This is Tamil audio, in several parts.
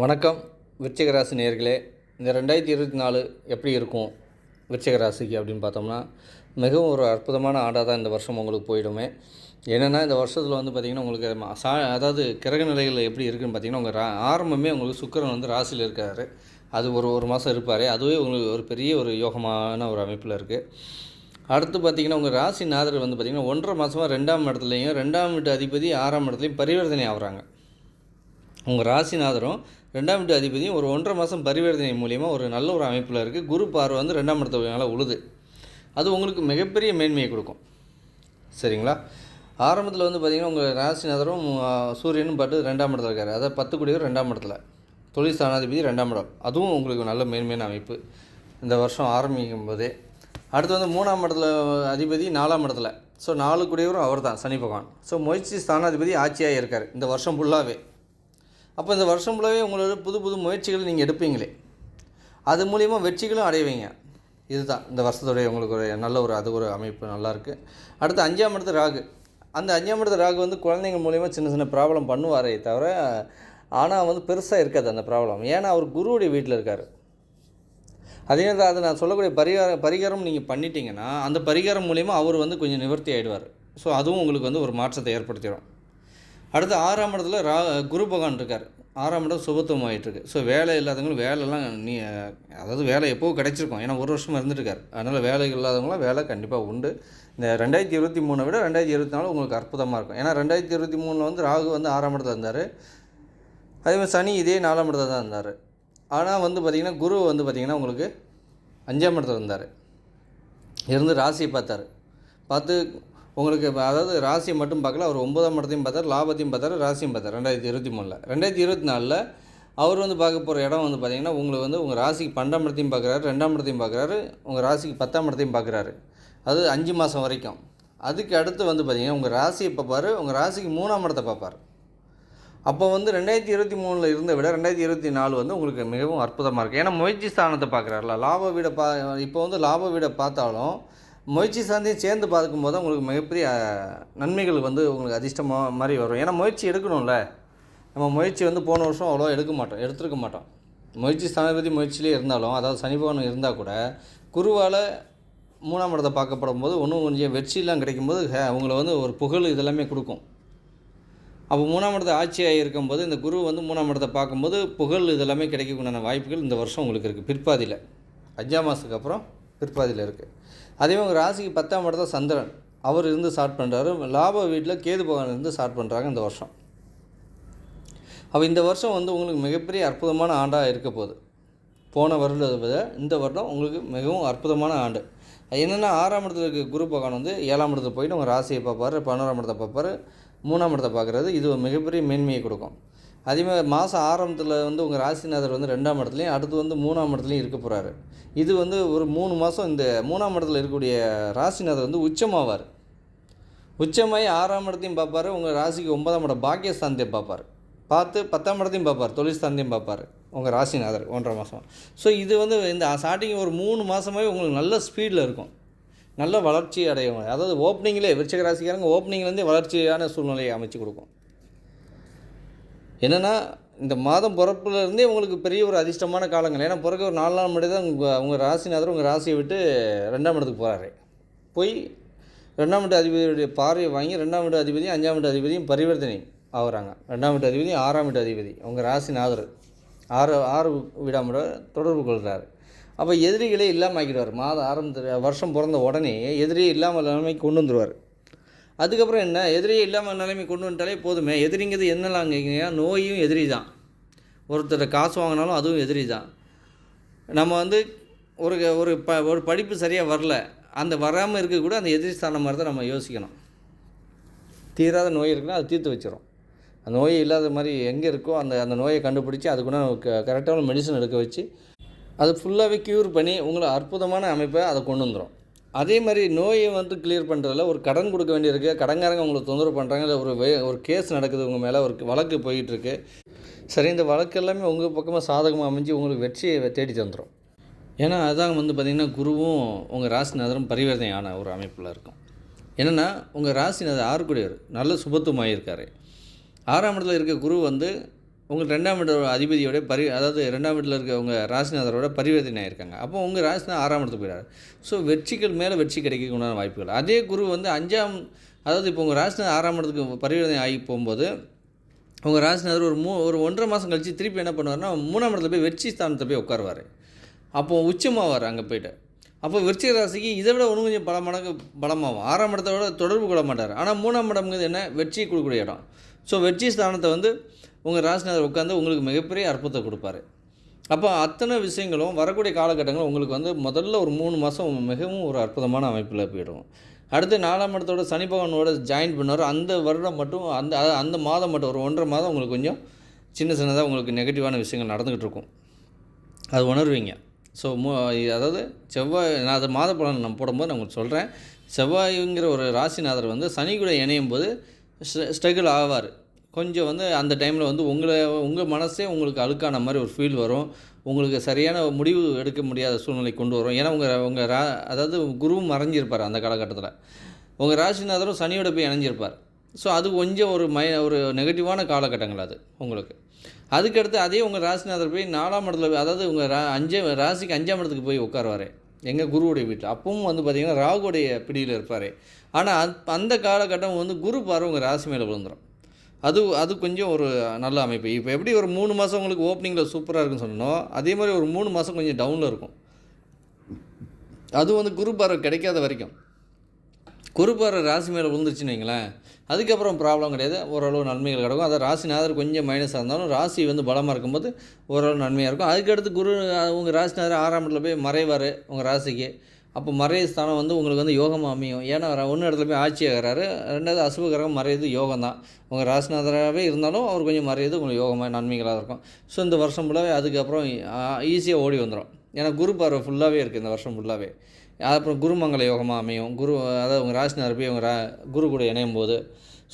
வணக்கம் விருச்சிகராசி நேர்களே இந்த ரெண்டாயிரத்தி இருபத்தி நாலு எப்படி இருக்கும் விருச்சிகராசிக்கு அப்படின்னு பார்த்தோம்னா மிகவும் ஒரு அற்புதமான ஆண்டாக தான் இந்த வருஷம் உங்களுக்கு போயிடுமே. என்னென்னா இந்த வருஷத்தில் வந்து பார்த்திங்கன்னா உங்களுக்கு சா அதாவது கிரக நிலைகள் எப்படி இருக்குதுன்னு பார்த்தீங்கன்னா உங்கள் ரா ஆரம்பமே உங்களுக்கு சுக்கிரன் வந்து ராசியில் இருக்காரு. அது ஒரு ஒரு மாதம் இருப்பார். அதுவே உங்களுக்கு ஒரு பெரிய ஒரு யோகமான ஒரு அமைப்பில் இருக்குது அடுத்து பார்த்தீங்கன்னா உங்கள் ராசி நாதர் வந்து பார்த்திங்கன்னா ஒன்றரை மாதமாக ரெண்டாம் இடத்துலையும் ரெண்டாம் வீட்டு அதிபதி ஆறாம் இடத்துலையும் பரிவர்த்தனை ஆகுறாங்க. உங்கள் ராசிநாதரும் ரெண்டாம் வீட்டு அதிபதியும் ஒரு ஒன்றரை மாதம் பரிவர்த்தனை மூலியமாக ஒரு நல்ல ஒரு அமைப்பில் இருக்குது குரு பார்வை வந்து ரெண்டாம் இடத்துல உழுது. அது உங்களுக்கு மிகப்பெரிய மேன்மையை கொடுக்கும். சரிங்களா? ஆரம்பத்தில் வந்து பார்த்திங்கன்னா உங்கள் ராசிநாதரும் சூரியனும் பட்டு ரெண்டாம் இடத்துல இருக்கார். அதாவது பத்து குடியவர் ரெண்டாம் இடத்துல. தொழில் ஸ்தானாதிபதி ரெண்டாம் இடம். அதுவும் உங்களுக்கு நல்ல மேன்மையான அமைப்பு. இந்த வருஷம் ஆரம்பிக்கும் போதே. அடுத்து வந்து மூணாம் இடத்துல அதிபதி நாலாம் இடத்துல. ஸோ நாலு குடியவரும் அவர் தான் சனி பகவான். ஸோ முயற்சி ஸ்தானாதிபதி ஆட்சியாக இருக்கார். இந்த வருஷம் ஃபுல்லாகவே அப்போ இந்த வருஷம் ஃபுல்லாகவே உங்களோட புது புது முயற்சிகள் நீங்கள் எடுப்பீங்களே. அது மூலிமா வெற்றிகளும் அடைவீங்க. இதுதான் இந்த வருஷத்துடைய உங்களுக்கு ஒரு நல்ல ஒரு அது ஒரு அமைப்பு நல்லாயிருக்கு அடுத்து அஞ்சாம் இடத்து ராகு. அந்த அஞ்சாம் இடத்து ராகு வந்து குழந்தைங்க மூலிமா சின்ன சின்ன ப்ராப்ளம் பண்ணுவாரே தவிர ஆனால் வந்து பெருசாக இருக்காது அந்த ப்ராப்ளம். ஏன்னா அவர் குருவுடைய வீட்டில் இருக்கார். அதே நேரத்தில் அதை நான் சொல்லக்கூடிய பரிகார பரிகாரம் நீங்கள் பண்ணிட்டீங்கன்னா அந்த பரிகாரம் மூலிமா அவர் வந்து கொஞ்சம் நிவர்த்தி ஆகிடுவார் ஸோ அதுவும் உங்களுக்கு வந்து ஒரு மாற்றத்தை ஏற்படுத்திடும். அடுத்து ஆறாம் இடத்துல ரா குரு பகவான் இருக்கார். ஆறாம் இடம் சுபத்துவம் ஆகிட்டுருக்கு ஸோ வேலை இல்லாதவங்களும் வேலைலாம் நீ அதாவது வேலை எப்போவும் கிடச்சிருக்கும். ஏன்னா ஒரு வருஷமாக இருந்துருக்கார் அதனால் வேலை இல்லாதவங்களாம் வேலை கண்டிப்பாக உண்டு. இந்த ரெண்டாயிரத்தி இருபத்தி மூணை விட ரெண்டாயிரத்தி இருபத்தி நாலு உங்களுக்கு அற்புதமாக இருக்கும். ஏன்னா ரெண்டாயிரத்தி இருபத்தி மூணில் வந்து ராகு வந்து ஆறாம் இடத்துல இருந்தார். அதேமாதிரி சனி இதே நாலாம் இடத்துல தான் இருந்தார். ஆனால் வந்து பார்த்திங்கன்னா குரு வந்து பார்த்திங்கன்னா உங்களுக்கு அஞ்சாம் இடத்துல இருந்தார். இருந்து ராசியை பார்த்தார். பார்த்து உங்களுக்கு அதாவது ராசியை மட்டும் பார்க்கல அவர் ஒன்பதாம் இடத்தையும் பார்த்தார் லாபத்தையும் பார்த்தாரு ராசியும் பார்த்தார் ரெண்டாயிரத்தி இருபத்தி மூணில். ரெண்டாயிரத்தி இருபத்தி நாலில் அவர் வந்து பார்க்க போகிற இடம் வந்து பார்த்திங்கன்னா உங்களுக்கு வந்து உங்கள் ராசிக்கு பன்னெண்டாம் இடத்தையும் பார்க்குறாரு ரெண்டாம் இடத்தையும் பார்க்குறாரு உங்கள் ராசிக்கு பத்தாம் இடத்தையும் பார்க்குறாரு. அது அஞ்சு மாதம் வரைக்கும். அதுக்கு அடுத்து வந்து பார்த்திங்கன்னா உங்கள் ராசியை பார்ப்பார் உங்கள் ராசிக்கு மூணாம் இடத்தை பார்ப்பார். அப்போ வந்து ரெண்டாயிரத்தி இருபத்தி மூணில் இருந்த விட ரெண்டாயிரத்தி இருபத்தி நாலு வந்து உங்களுக்கு மிகவும் அற்புதமாக இருக்குது ஏன்னா முயற்சி ஸ்தானத்தை பார்க்குறாருல லாப வீடை பா இப்போ வந்து லாப வீடை பார்த்தாலும் முயற்சி சார்ந்தையும் சேர்ந்து பார்க்கும்போது போது உங்களுக்கு மிகப்பெரிய நன்மைகள் வந்து உங்களுக்கு அதிர்ஷ்டமாக மாதிரி வரும். ஏன்னா முயற்சி எடுக்கணும்ல. நம்ம முயற்சி வந்து போன வருஷம் அவ்வளோ எடுக்க மாட்டோம் எடுத்துருக்க மாட்டோம். முயற்சி ஸ்தானாதிபதி முயற்சியிலே இருந்தாலும் அதாவது சனி பகவான் இருந்தால் கூட குருவால் மூணாம் இடத்தை பார்க்கப்படும் போது ஒன்றும் கொஞ்சம் வெற்றிலாம் கிடைக்கும்போது ஹே, வந்து ஒரு புகழ் இதெல்லாமே கொடுக்கும். அப்போ மூணாம் இடத்த ஆட்சியாக இருக்கும்போது இந்த குரு வந்து மூணாம் இடத்தை பார்க்கும்போது புகழ் இதெல்லாமே கிடைக்கக்கூடிய வாய்ப்புகள் இந்த வருஷம் உங்களுக்கு இருக்குது பிற்பாதியில். அஞ்சாம் மாதத்துக்கு அப்புறம் பிற்பாதியில் இருக்குது அதே மாதிரி உங்கள் ராசிக்கு பத்தாம் இடத்த சந்திரன். அவர் இருந்து ஸ்டார்ட் பண்ணுறாரு லாப வீட்டில் கேது பகவான் இருந்து ஸ்டார்ட் பண்ணுறாங்க இந்த வருஷம். அப்போ இந்த வருஷம் வந்து உங்களுக்கு மிகப்பெரிய அற்புதமான ஆண்டாக இருக்க போகுது. போன வருடம் விட இந்த வருடம் உங்களுக்கு மிகவும் அற்புதமான ஆண்டு. என்னென்னா ஆறாம் இடத்துல இருக்க குரு பகவான் வந்து ஏழாம் இடத்துல போயிட்டு உங்கள் ராசியை பார்ப்பாரு பதினோராம் இடத்தை பார்ப்பாரு மூணாம் இடத்தை பார்க்குறது. இது ஒரு மிகப்பெரிய மேன்மையை கொடுக்கும். அதேமாதிரி மாதம் ஆரம்பத்தில் வந்து உங்கள் ராசிநாதர் வந்து ரெண்டாம் இடத்துலையும் அடுத்து வந்து மூணாம் இடத்துலையும் இருக்க போகிறாரு இது வந்து ஒரு மூணு மாதம் இந்த மூணாம் இடத்துல இருக்கக்கூடிய ராசிநாதர் வந்து உச்சமாவார். உச்சமாகி ஆறாம் இடத்தையும் பார்ப்பாரு உங்கள் ராசிக்கு ஒன்பதாம் இடம் பாக்கியஸ்தானத்தையும் பார்ப்பார். பார்த்து பத்தாம் இடத்தையும் பார்ப்பார் தொழில் பார்ப்பார் உங்கள் ராசிநாதர் ஒன்றரை மாதம் ஸோ இது வந்து இந்த ஸ்டார்டிங் ஒரு மூணு மாதமாகவே உங்களுக்கு நல்ல ஸ்பீடில் இருக்கும். நல்ல வளர்ச்சி அடையும். அதாவது ஓப்பனிங்லேயே விருச்சக ராசிக்காரங்க ஓப்பனிங்லேருந்தே வளர்ச்சியான சூழ்நிலையை அமைச்சு கொடுக்கும். என்னென்னா இந்த மாதம் பிறப்புலேருந்தே உங்களுக்கு பெரிய ஒரு அதிர்ஷ்டமான காலங்கள். ஏன்னா பிறகு ஒரு நாலு நாள் முன்னாடி தான் உங்கள் உங்கள் ராசிநாதர் உங்கள் ராசியை விட்டு ரெண்டாம் இடத்துக்கு போகிறாரு போய் ரெண்டாம் வீட்டு அதிபதியுடைய பார்வையை வாங்கி ரெண்டாம் வீட்டு அதிபதியும் அஞ்சாம் வீட்டு அதிபதியும் பரிவர்த்தனை ஆகுறாங்க. ரெண்டாம் வீட்டு அதிபதி ஆறாம் வீட்டு அதிபதி உங்கள் ராசிநாதர். ஆறு ஆறு வீடாமோட தொடர்பு கொள்கிறாரு அப்போ எதிரிகளே இல்லாமல் ஆக்கிடுவார். மாதம் ஆரம்பத்தில் வருஷம் பிறந்த உடனே எதிரியே இல்லாமல் நிலைமைக்கு கொண்டு வந்துடுவார் அதுக்கப்புறம் என்ன? எதிரியே இல்லாமல் நிலைமை கொண்டு வந்துட்டாலே போதுமே. எதிரிங்கிறது என்னலாம் நோயும் எதிரி தான் ஒருத்தர் காசு வாங்கினாலும் அதுவும் எதிரி தான் நம்ம வந்து ஒரு ஒரு ப ஒரு படிப்பு சரியாக வரல. அந்த வராமல் இருக்க கூட அந்த எதிரி ஸ்தானம் மாதிரி தான் நம்ம யோசிக்கணும். தீராத நோய் இருக்குன்னா அது தீர்த்து வச்சிடும் அந்த நோய் இல்லாத மாதிரி எங்கே இருக்கோ அந்த அந்த நோயை கண்டுபிடிச்சி அதுக்குள்ள கரெக்டான மெடிசன் எடுக்க வச்சு அது ஃபுல்லாகவே க்யூர் பண்ணி உங்களை அற்புதமான அமைப்பை அதை கொண்டு வந்துடும் அதே மாதிரி நோயை வந்து கிளியர் பண்ணுறதுல ஒரு கடன் கொடுக்க வேண்டியிருக்கு. கடன்காரங்க உங்களுக்கு தொந்தரவு பண்ணுறாங்க இல்லை ஒரு வே ஒரு கேஸ் நடக்குது உங்கள் மேலே ஒரு வழக்கு போயிட்டுருக்கு. சரி இந்த வழக்கு எல்லாமே உங்கள் பக்கமாக சாதகமாக அமைஞ்சு உங்களுக்கு வெற்றியை தேடி தந்துடும் ஏன்னா அதான் வந்து பார்த்திங்கன்னா குருவும் உங்கள் ராசிநாதரும் பரிவர்த்தனை ஆன ஒரு அமைப்பில் இருக்கும். என்னென்னா உங்கள் ராசிநாதர் ஆறுக்குடியவர் நல்ல சுபத்துவமாயிருக்காரு. ஆறாம் இடத்துல இருக்க குரு வந்து உங்களுக்கு ரெண்டாம் வீடு அதிபதியோட பரி அதாவது ரெண்டாம் வீட்டில் இருக்க உங்கள் ராசிநாதரோட பரிவர்த்தனை ஆயிருக்காங்க. அப்போ உங்கள் ராசிநாதர் ஆறாம் இடத்துக்கு போயிடாரு ஸோ வெற்றிகள் மேலே வெற்றி கிடைக்க உண்டான வாய்ப்புகள். அதே குரு வந்து அஞ்சாம் அதாவது இப்போ உங்கள் ராசிநாதர் ஆறாம் இடத்துக்கு பரிவர்த்தனை ஆகி போகும்போது உங்கள் ராசிநாதர் ஒரு மூ ஒரு ஒன்றரை மாதம் கழித்து திருப்பி என்ன பண்ணுவார்னா மூணாம் இடத்துல போய் வெற்றி ஸ்தானத்தை போய் உட்காருவார். அப்போது உச்சமாவார் அங்கே போயிட்டு. அப்போ விருச்சிக ராசிக்கு இதை விட ஒன்று கொஞ்சம் பல மடங்கு பலமாகும். ஆறாம் இடத்தோட தொடர்பு கொள்ள மாட்டார். ஆனால் மூணாம் இடம்ங்கிறது என்ன? வெற்றி கொடுக்கக்கூடிய இடம். ஸோ வெற்றி ஸ்தானத்தை வந்து உங்கள் ராசிநாதர் உட்காந்து உங்களுக்கு மிகப்பெரிய அற்புதத்தை கொடுப்பாரு. அப்போ அத்தனை விஷயங்களும் வரக்கூடிய காலகட்டங்கள் உங்களுக்கு வந்து முதல்ல ஒரு மூணு மாதம் மிகவும் ஒரு அற்புதமான அமைப்பில் போயிடும். அடுத்து நாலாம் இடத்தோட சனி பகவானோட ஜாயின் பண்ணுவார். அந்த வருடம் மட்டும் அந்த அந்த மாதம் மட்டும் ஒரு ஒன்றரை மாதம் உங்களுக்கு கொஞ்சம் சின்ன சின்னதாக உங்களுக்கு நெகட்டிவான விஷயங்கள் நடந்துக்கிட்டு இருக்கும். அது உணர்வீங்க. ஸோ மு அதாவது செவ்வாய் நான் அது மாத பலன் நான் போடும்போது நான் உங்களுக்கு சொல்கிறேன் செவ்வாய்ங்கிற ஒரு ராசிநாதர் வந்து சனி கூட இணையும் போது ஸ்ட்ரகிள் ஆவார். கொஞ்சம் வந்து அந்த டைமில் வந்து உங்களை உங்கள் மனசே உங்களுக்கு அழுக்கான மாதிரி ஒரு ஃபீல் வரும். உங்களுக்கு சரியான முடிவு எடுக்க முடியாத சூழ்நிலை கொண்டு வரும். ஏன்னா உங்கள் உங்கள் ரா அதாவது குருவும் மறைஞ்சிருப்பார் அந்த காலகட்டத்தில். உங்கள் ராசிநாதரும் சனியோட போய் இணைஞ்சிருப்பார். ஸோ அது கொஞ்சம் ஒரு மை ஒரு நெகட்டிவான காலகட்டங்கள் அது உங்களுக்கு. அதுக்கடுத்து அதே உங்கள் ராசிநாதர் போய் நாலாம் இடத்துல போய் அதாவது உங்கள் ரா அஞ்சாம் ராசிக்கு அஞ்சாம் இடத்துக்கு போய் உட்காருவார். எங்கள் குருவுடைய வீட்டில். அப்பவும் வந்து பார்த்திங்கன்னா ராகுடைய பிடியில் இருப்பார். ஆனால் அந்த காலகட்டம் வந்து குரு பார்வை உங்கள் ராசி மேலே விழுந்துடும் அது அது கொஞ்சம் ஒரு நல்ல அமைப்பு. இப்போ எப்படி ஒரு மூணு மாதம் உங்களுக்கு ஓப்பனிங்கில் சூப்பராக இருக்குன்னு சொன்னோம் அதே மாதிரி ஒரு மூணு மாதம் கொஞ்சம் டவுனில் இருக்கும். அது வந்து குரு பார்வை கிடைக்காத வரைக்கும். குரு பார்வை ராசி மேலே விழுந்துருச்சுன்னு வைங்களேன் அதுக்கப்புறம் ப்ராப்ளம் கிடையாது. ஓரளவு நன்மைகள் கிடக்கும். அதை ராசிநாதர் கொஞ்சம் மைனஸாக இருந்தாலும் ராசி வந்து பலமாக இருக்கும்போது ஓரளவு நன்மையாக இருக்கும். அதுக்கடுத்து குரு உங்கள் உங்கள் ராசிநாதர் ஆறாம் இடத்துல போய் மறைவார் உங்கள் ராசிக்கு. அப்போ மறைய ஸ்தானம் வந்து உங்களுக்கு வந்து யோகமாக அமையும். ஏன்னா ஒன்று இடத்துல போய் ஆட்சி ஆகிறாரு ரெண்டாவது அசுபகரம் மறையுது யோகம் தான் உங்கள் ராசிநாதராகவே இருந்தாலும் அவர் கொஞ்சம் மறையுது உங்களுக்கு யோகமாக நன்மைகளாக இருக்கும். ஸோ இந்த வருஷம் ஃபுல்லாகவே அதுக்கப்புறம் ஈஸியாக ஓடி வந்துடும் ஏன்னா குரு பார்வை ஃபுல்லாகவே இருக்குது இந்த வருஷம் ஃபுல்லாகவே அப்புறம் குருமங்கல யோகமாக அமையும். குரு அதாவது உங்கள் ராசினார் போய் உங்கள் ரா குரு கூட இணையும் போது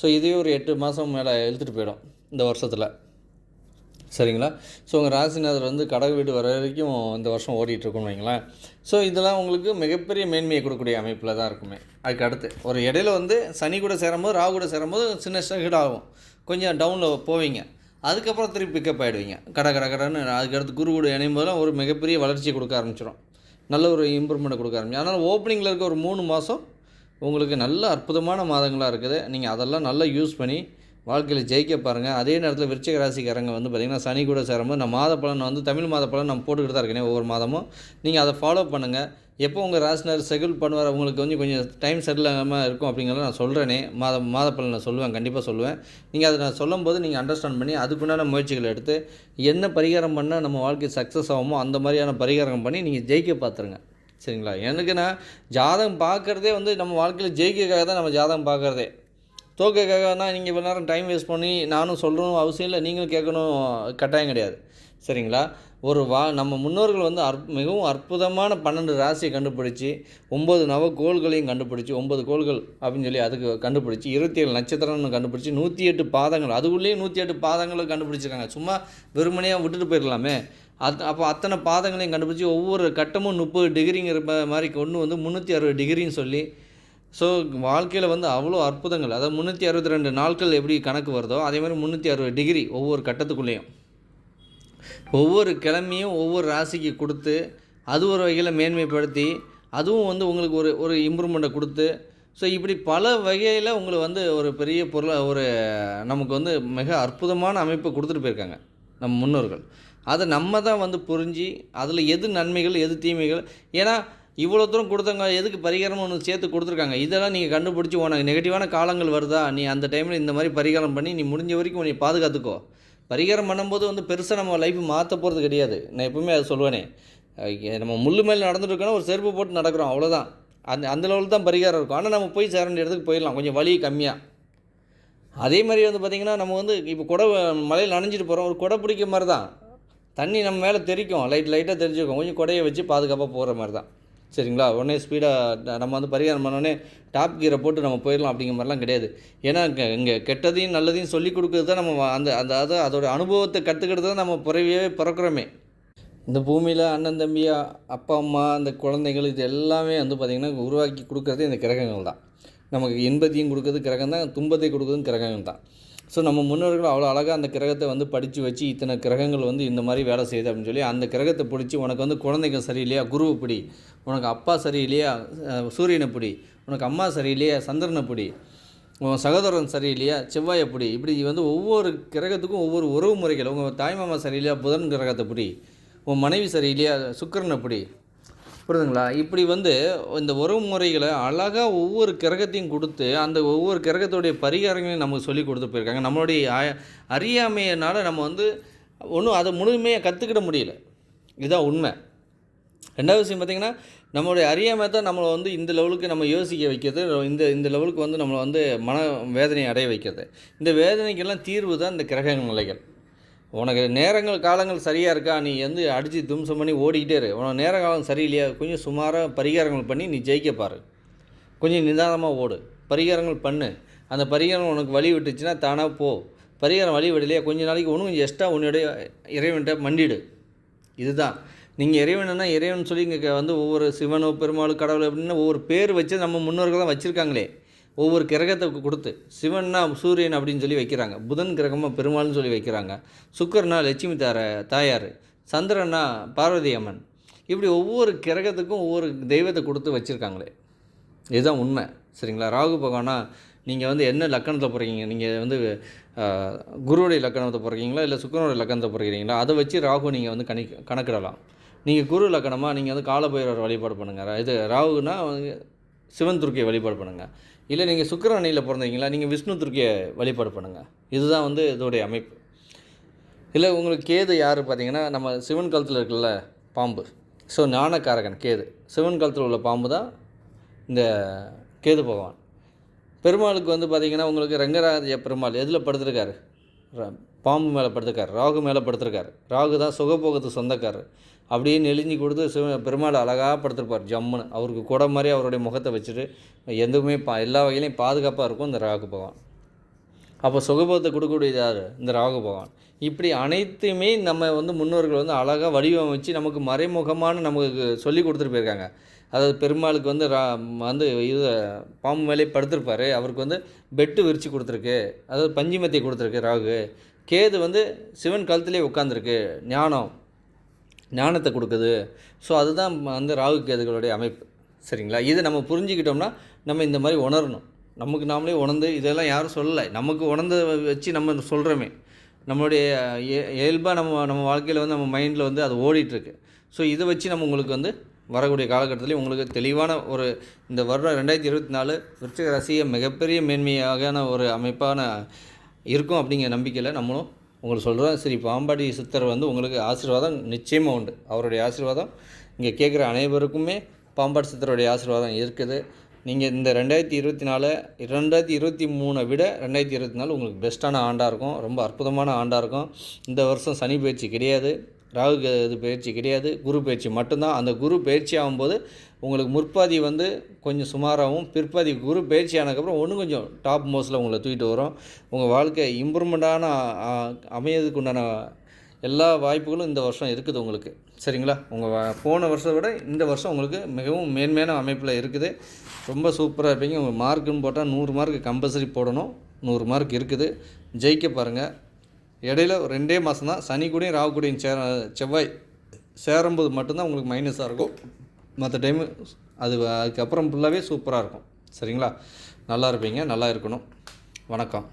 ஸோ இதே ஒரு எட்டு மாதம் மேலே இழுத்துட்டு போயிடும் இந்த வருஷத்தில். சரிங்களா? ஸோ உங்கள் ராசிநாதர் வந்து கடக வீடு வர வரைக்கும் இந்த வருஷம் ஓடிட்டு வைங்களேன். ஸோ இதெல்லாம் உங்களுக்கு மிகப்பெரிய மேன்மையை கொடுக்கக்கூடிய அமைப்பில் தான் இருக்குமே. அதுக்கு அடுத்து ஒரு இடையில வந்து சனி கூட சேரும்போது ராகு கூட சேரும்போது சின்ன ஸ்ட்ரகிள் ஆகும் கொஞ்சம் டவுனில் போவீங்க. அதுக்கப்புறம் திருப்பி பிக்கப் ஆகிடுவீங்க கட கட கடன்னு அதுக்கடுத்து குரு கூட இணையும் போதெல்லாம் ஒரு மிகப்பெரிய வளர்ச்சி கொடுக்க ஆரம்பிச்சிடும் நல்ல ஒரு இம்ப்ரூவ்மெண்ட் கொடுக்க ஆரம்பிச்சு அதனால் ஓப்பனிங்கில் இருக்க ஒரு மூணு மாதம் உங்களுக்கு நல்ல அற்புதமான மாதங்களாக இருக்குது. நீங்கள் அதெல்லாம் நல்லா யூஸ் பண்ணி வாழ்க்கையில் ஜெயிக்க பாருங்கள் அதே நேரத்தில் விருச்சிக ராசிக்காரங்க வந்து பார்த்திங்கன்னா சனி கூட சேரும்போது நான் மாத பலன் வந்து தமிழ் மாத பலன் நம்ம போட்டுக்கிட்டு தான் இருக்கேன் ஒவ்வொரு மாதமும். நீங்கள் அதை ஃபாலோ பண்ணுங்கள் எப்போ உங்கள் ராசினர் செகுல் பண்ணுவார் உங்களுக்கு கொஞ்சம் கொஞ்சம் டைம் செட்டில் ஆகாமல் இருக்கும் அப்படிங்கிறத நான் சொல்கிறேனே மாத மாத பலன் நான் சொல்லுவேன் கண்டிப்பாக சொல்லுவேன். நீங்கள் அதை நான் சொல்லும்போது நீங்கள் அண்டர்ஸ்டாண்ட் பண்ணி அதுக்குண்டான முயற்சிகளை எடுத்து என்ன பரிகாரம் பண்ணால் நம்ம வாழ்க்கை சக்ஸஸ் ஆகுமோ அந்த மாதிரியான பரிகாரம் பண்ணி நீங்கள் ஜெயிக்க பார்த்துருங்க சரிங்களா? எனக்கு நான் ஜாதகம் பார்க்குறதே வந்து நம்ம வாழ்க்கையில் ஜெயிக்கிறதுக்காக தான் நம்ம ஜாதகம் பார்க்குறதே தோக்கக்காகனா நீங்கள் இவ்வளோ நேரம் டைம் வேஸ்ட் பண்ணி நானும் சொல்லணும் அவசியம் இல்லை நீங்களும் கேட்கணும் கட்டாயம் கிடையாது. சரிங்களா? ஒரு வா நம்ம முன்னோர்கள் வந்து அற் மிகவும் அற்புதமான பன்னெண்டு ராசியை கண்டுபிடிச்சி ஒம்பது நவ கோள்களையும் கண்டுபிடிச்சி ஒம்பது கோள்கள் அப்படின்னு சொல்லி அதுக்கு கண்டுபிடிச்சி இருபத்தி ஏழு நட்சத்திரம்னு கண்டுபிடிச்சி நூற்றி எட்டு பாதங்கள் அதுக்குள்ளேயே நூற்றி எட்டு பாதங்களை கண்டுபிடிச்சிருக்காங்க. சும்மா வெறுமனையாக விட்டுட்டு போயிடலாமே. அத் அப்போ அத்தனை பாதங்களையும் கண்டுபிடிச்சி ஒவ்வொரு கட்டமும் முப்பது டிகிரிங்கிற மாதிரி கொண்டு வந்து முந்நூற்றி அறுபது டிகிரின்னு சொல்லி ஸோ வாழ்க்கையில் வந்து அவ்வளோ அற்புதங்கள். அதாவது முந்நூற்றி அறுபத்தி ரெண்டு நாட்கள் எப்படி கணக்கு வருதோ அதே மாதிரி முந்நூற்றி அறுபது டிகிரி ஒவ்வொரு கட்டத்துக்குள்ளேயும். ஒவ்வொரு கிழமையும் ஒவ்வொரு ராசிக்கு கொடுத்து அது ஒரு வகையில் மேன்மைப்படுத்தி அதுவும் வந்து உங்களுக்கு ஒரு ஒரு இம்ப்ரூவ்மெண்ட்டை கொடுத்து ஸோ இப்படி பல வகையில் உங்களை வந்து ஒரு பெரிய பொருளை ஒரு நமக்கு வந்து மிக அற்புதமான அமைப்பை கொடுத்துட்டு போயிருக்காங்க நம் முன்னோர்கள். அதை நம்ம தான் வந்து புரிஞ்சு அதில் எது நன்மைகள் எது தீமைகள்? ஏன்னா இவ்வளோ தூரம் கொடுத்தவங்க எதுக்கு பரிகாரம் ஒன்று சேர்த்து கொடுத்துருக்காங்க? இதெல்லாம் நீங்கள் கண்டுபிடிச்சி உனக்கு நெகட்டிவான காலங்கள் வருதா? நீ அந்த டைமில் இந்த மாதிரி பரிகாரம் பண்ணி நீ முடிஞ்ச வரைக்கும் உன்னை பாதுகாத்துக்கோ. பரிகாரம் பண்ணும்போது வந்து பெருசாக நம்ம லைஃப் மாற்ற போகிறது கிடையாது. நான் எப்பவுமே அதை சொல்லுவேனே. நம்ம முள்ளு மேல் நடந்துட்டுருக்கோன்னா ஒரு செருப்பு போட்டு நடக்கிறோம் அவ்வளோதான் அந்த அந்த லெவலில் தான் பரிகாரம் இருக்கும். ஆனால் நம்ம போய் சேர வேண்டிய இடத்துக்கு போயிடலாம். கொஞ்சம் வலி கம்மியாக அதே மாதிரி வந்து பார்த்திங்கன்னா நம்ம வந்து இப்போ குடை மலையில் நனைஞ்சிட்டு போகிறோம் ஒரு குடை பிடிக்க மாதிரி தான் தண்ணி நம்ம மேலே தெரிக்கும் லைட் லைட்டாக தெரிஞ்சுக்கும் கொஞ்சம் குடையை வச்சு பாதுகாப்பாக போகிற மாதிரி தான் சரிங்களா? உடனே ஸ்பீடாக நம்ம வந்து பரிகாரம் பண்ணோடனே டாப் கீரை போட்டு நம்ம போயிடலாம் அப்படிங்கிற மாதிரிலாம் கிடையாது. ஏன்னா இங்கே இங்கே கெட்டதையும் நல்லதையும் சொல்லி கொடுக்குறது தான் நம்ம அந்த அந்த அதை அதோட அனுபவத்தை கற்றுக்கிட்டு தான் நம்ம பிறவியே பிறக்கிறோமே. இந்த பூமியில் அண்ணன் தம்பி அப்பா அம்மா அந்த குழந்தைகள் இது எல்லாமே வந்து பார்த்திங்கன்னா உருவாக்கி கொடுக்குறதே இந்த கிரகங்கள் தான் நமக்கு இன்பத்தையும் கொடுக்குறது கிரகம் தான் துன்பத்தை கொடுக்குறதும் கிரகங்கள் தான் ஸோ நம்ம முன்னோர்கள் அவ்வளோ அழகாக அந்த கிரகத்தை வந்து படித்து வச்சு இத்தனை கிரகங்கள் வந்து இந்த மாதிரி வேலை செய்யுது அப்படின்னு சொல்லி அந்த கிரகத்தை பிடிச்சி உனக்கு வந்து குழந்தைங்க சரியில்லையா குருவை பிடி. உனக்கு அப்பா சரியில்லையா சூரியனை பிடி. உனக்கு அம்மா சரியில்லையா சந்திரனை பிடி. உன் சகோதரன் சரியில்லையா செவ்வாயை பிடி. இப்படி வந்து ஒவ்வொரு கிரகத்துக்கும் ஒவ்வொரு உறவு முறைகள். உங்கள் தாய்மாமா சரியில்லையா புதன் கிரகத்தை பிடி. உன் மனைவி சரியில்லையா சுக்கரனை பிடி. புரியுதுங்களா இப்படி வந்து இந்த உறவு முறைகளை அழகாக ஒவ்வொரு கிரகத்தையும் கொடுத்து அந்த ஒவ்வொரு கிரகத்துடைய பரிகாரங்களையும் நமக்கு சொல்லி கொடுத்து போயிருக்காங்க. நம்மளுடைய அறியாமையினால் நம்ம வந்து ஒன்றும் அதை முழுமையாக கற்றுக்கிட முடியல. இதுதான் உண்மை. ரெண்டாவது விஷயம் பார்த்திங்கன்னா நம்மளுடைய அறியாமை தான் நம்மளை வந்து இந்த லெவலுக்கு நம்ம யோசிக்க வைக்கிறது. இந்த இந்த லெவலுக்கு வந்து நம்மளை வந்து மன வேதனையை அடைய வைக்கிறது. இந்த வேதனைக்கெல்லாம் தீர்வு தான் இந்த கிரக நிலைகள். உனக்கு நேரங்கள் காலங்கள் சரியாக இருக்கா? நீ வந்து அடித்து தும்சம் பண்ணி ஓடிக்கிட்டே இரு. உனக்கு நேர காலம் சரியில்லையா? கொஞ்சம் சுமாராக பரிகாரங்கள் பண்ணி நீ ஜெயிக்க பாரு. கொஞ்சம் நிதானமாக ஓடு. பரிகாரங்கள் பண்ணு. அந்த பரிகாரம் உனக்கு வழி விட்டுச்சுன்னா தானாக போ. பரிகாரம் வழி விடலையா? கொஞ்ச நாளைக்கு ஒன்றும் கொஞ்சம் எக்ஸ்ட்ரா உன்னுடைய இறைவன்கிட்ட மண்டிடு இதுதான். நீங்கள் இறைவனா இறைவன் சொல்லி இங்கே வந்து ஒவ்வொரு சிவனோ பெருமாள் கடவுள் அப்படின்னு ஒவ்வொரு பேர் வச்சு நம்ம முன்னோர்கள் தான் வச்சுருக்காங்களே. ஒவ்வொரு கிரகத்தை கொடுத்து சிவன்னா சூரியன் அப்படின்னு சொல்லி வைக்கிறாங்க. புதன் கிரகமாக பெருமாள்னு சொல்லி வைக்கிறாங்க. சுக்கரனா லட்சுமி தார தாயார் சந்திரனா பார்வதி அம்மன். இப்படி ஒவ்வொரு கிரகத்துக்கும் ஒவ்வொரு தெய்வத்தை கொடுத்து வச்சுருக்காங்களே. இதுதான் உண்மை. சரிங்களா? ராகு பகவானா நீங்கள் வந்து என்ன லக்கணத்தில் போகிறீங்க நீங்கள் வந்து குருவுடைய லக்கணத்தை போகிறீங்களா இல்லை சுக்கரனுடைய லக்கணத்தை போகிறீங்களா அதை வச்சு ராகு நீங்கள் வந்து கணி கணக்கிடலாம். நீங்கள் குரு லக்கணமாக நீங்கள் வந்து காலபைரவர் வழிபாடு பண்ணுங்கள் இது ராகுனா வந்து சிவன் துர்க்கியை வழிபாடு பண்ணுங்கள் இல்லை நீங்கள் சுக்கிர அணியில் பிறந்தீங்களா? நீங்கள் விஷ்ணு துர்க்கியை வழிபாடு பண்ணுங்கள் இதுதான் வந்து இதோடைய அமைப்பு. இல்லை உங்களுக்கு கேது யார் பார்த்தீங்கன்னா நம்ம சிவன் காலத்தில் இருக்குல்ல பாம்பு. ஸோ ஞானக்காரகன் கேது. சிவன் காலத்தில் உள்ள பாம்பு தான் இந்த கேது பகவான். பெருமாளுக்கு வந்து பார்த்திங்கன்னா உங்களுக்கு ரங்கராஜ பெருமாள் எதில் படுத்திருக்காரு? பாம்பு மேலே படுத்திருக்காரு ராகு மேலே படுத்திருக்காரு. ராகு தான் சுகபோகத்து சொந்தக்காரர். அப்படியே நெளிஞ்சு கொடுத்து சிவ பெருமாள் அழகாக படுத்திருப்பார் ஜம்முன்னு. அவருக்கு கூட மாதிரி அவருடைய முகத்தை வச்சுட்டு எதுவுமே பா எல்லா வகையிலையும் பாதுகாப்பாக இருக்கும் இந்த ராகு பகவான். அப்போ சுகபோகத்தை கொடுக்கக்கூடியது யார்? இந்த ராகு பகவான். இப்படி அனைத்துமே நம்ம வந்து முன்னோர்கள் வந்து அழகாக வடிவமைச்சு நமக்கு மறைமுகமான நமக்கு சொல்லி கொடுத்துட்டு போயிருக்காங்க. அதாவது பெருமாளுக்கு வந்து ரா வந்து இது பாம்பு மேலே படுத்திருப்பார். அவருக்கு வந்து பெட்டு விரித்து கொடுத்துருக்கு. அதாவது பஞ்சிமத்தை கொடுத்துருக்கு ராகு. கேது வந்து சிவன் கழுத்துலேயே உட்காந்துருக்கு ஞானம். ஞானத்தை கொடுக்குது. ஸோ அதுதான் வந்து ராகு கேதுகளுடைய அமைப்பு. சரிங்களா? இதை நம்ம புரிஞ்சுக்கிட்டோம்னா நம்ம இந்த மாதிரி உணரணும். நமக்கு நாமளே உணர்ந்து இதெல்லாம் யாரும் சொல்லலை. நமக்கு உணர்ந்த வச்சு நம்ம சொல்கிறோமே நம்மளுடைய இய- இயல்பாக நம்ம நம்ம வாழ்க்கையில் வந்து நம்ம மைண்டில் வந்து அது ஓடிட்டுருக்கு. ஸோ இதை வச்சு நம்ம உங்களுக்கு வந்து வரக்கூடிய காலகட்டத்தில் உங்களுக்கு தெளிவான ஒரு இந்த வருடம் ரெண்டாயிரத்தி இருபத்தி நாலு விருச்சிக ராசியை மிகப்பெரிய மேன்மையான ஒரு அமைப்பான இருக்கும் அப்படிங்கிற நம்பிக்கையில் நம்மளும் உங்களுக்கு சொல்கிறோம் சரி பாம்பாடி சித்தர் வந்து உங்களுக்கு ஆசீர்வாதம் நிச்சயமாக உண்டு. அவருடைய ஆசீர்வாதம் இங்கே கேட்குற அனைவருக்குமே பாம்பாடி சித்தருடைய ஆசீர்வாதம் இருக்குது. நீங்கள் இந்த ரெண்டாயிரத்தி இருபத்தி நாலு ரெண்டாயிரத்தி இருபத்தி மூணை விட ரெண்டாயிரத்தி இருபத்தி நாலு உங்களுக்கு பெஸ்ட்டான ஆண்டாக இருக்கும். ரொம்ப அற்புதமான ஆண்டாக இருக்கும். இந்த வருஷம் சனி பயிற்சி கிடையாது. ராகு இது பயிற்சி கிடையாது குரு பயிற்சி மட்டும்தான். அந்த குரு பயிற்சி ஆகும்போது உங்களுக்கு முற்பாதி வந்து கொஞ்சம் சுமாராகவும் பிற்பாதி குரு பயிற்சி ஆனதுக்கப்புறம் ஒன்றும் கொஞ்சம் டாப் மோஸ்ட்டில் உங்களை தூக்கிட்டு வரும். உங்கள் வாழ்க்கை இம்ப்ரூவ்மெண்ட்டான அமையதுக்கு உண்டான எல்லா வாய்ப்புகளும் இந்த வருஷம் இருக்குது உங்களுக்கு. சரிங்களா? உங்கள் போன வருஷத்தை விட இந்த வருஷம் உங்களுக்கு மிகவும் மேன்மையான அமைப்பில் இருக்குது. ரொம்ப சூப்பராக இருப்பீங்க. உங்கள் மார்க்குன்னு போட்டால் நூறு மார்க் கம்பல்சரி போடணும். நூறு மார்க் இருக்குது. ஜெயிக்க பாருங்கள் இடையில ரெண்டே மாதம் தான் சனி கூடயும் ராகு கூடயும் சேர செவ்வாய் சேரும்போது மட்டும்தான் உங்களுக்கு மைனஸாக இருக்கும். மற்ற டைமு அது அதுக்கப்புறம் ஃபுல்லாகவே சூப்பராக இருக்கும். சரிங்களா? நல்லா இருப்பீங்க நல்லா இருக்கணும். வணக்கம்.